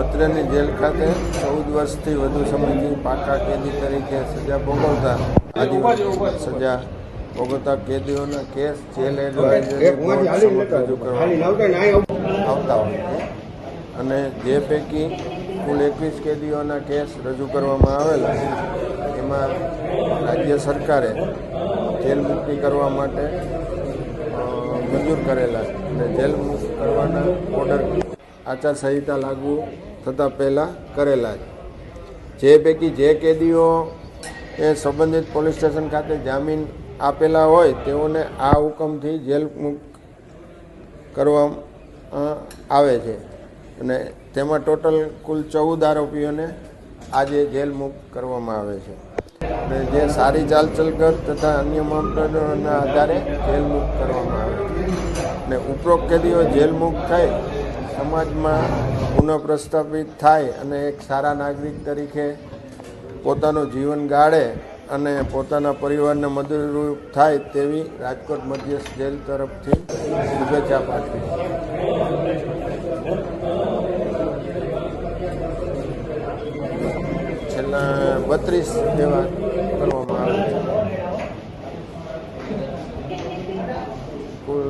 અત્રેની jail ખાતે ચૌદ વર્ષથી વધુ સમયથી પાકા કેદી તરીકે સજા ભોગવતા આદિવાસી સજા ભોગવતા કેદીઓના કેસ જેલ એડવાઇઝરી રજૂ કરવામાં આવતા હોય છે. અને જે પૈકી કુલ એકવીસ કેદીઓના કેસ રજૂ કરવામાં આવેલા એમાં રાજ્ય સરકારે જેલ મુક્તિ કરવા માટે મંજૂર કરેલા છે અને જેલ મુક્ત કરવાના ઓર્ડર આચારસંહિતા લાગુ થતાં પહેલાં કરેલા છે. જે પૈકી જે કેદીઓ એ સંબંધિત પોલીસ સ્ટેશન ખાતે જામીન આપેલા હોય તેઓને આ હુકમથી જેલ કરવામાં આવે છે. અને તેમાં ટોટલ કુલ ચૌદ આરોપીઓને આજે જેલ મુક્ત કરવામાં આવે છે. અને જે સારી ચાલચલકત તથા અન્ય મામલાના આધારે જેલ મુક્ત કરવામાં આવે છે. અને ઉપરોક્ત કેદીઓ જેલ મુક્ત થઈ સમાજમાં પુનઃપ્રસ્થાપિત થાય અને એક સારા નાગરિક તરીકે પોતાનું જીવન ગાળે અને પોતાના પરિવારને મદદરૂપ થાય તેવી રાજકોટ મધ્યસ્થ જેલ તરફથી શુભેચ્છા પાઠવી. છેલ્લા બત્રીસ જેવા કરવામાં આવે છે કુલ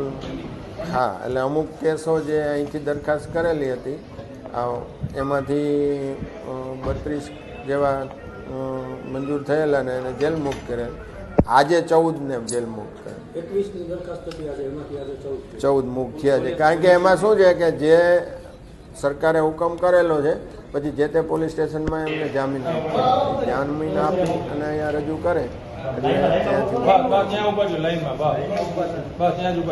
હા એટલે અમુક કેસો જે અહીંથી દરખાસ્ત કરેલી હતી એમાંથી બત્રીસ જેવા મંજૂર થયેલા ને એને જેલ મુક્ત કરેલ. આજે ચૌદને જેલ મુક્ત કરેલ. એકવીસની દરખાસ્ત હતી આજે એમાંથી આજે ચૌદ મુક્ત થયા છે. કારણ કે એમાં શું છે કે જે સરકારે હુકમ કરેલો છે પછી જે તે પોલીસ સ્ટેશનમાં એમને જામીન જામીન આપી અને અહીંયા રજૂ કરે. એટલે ત્યાંથી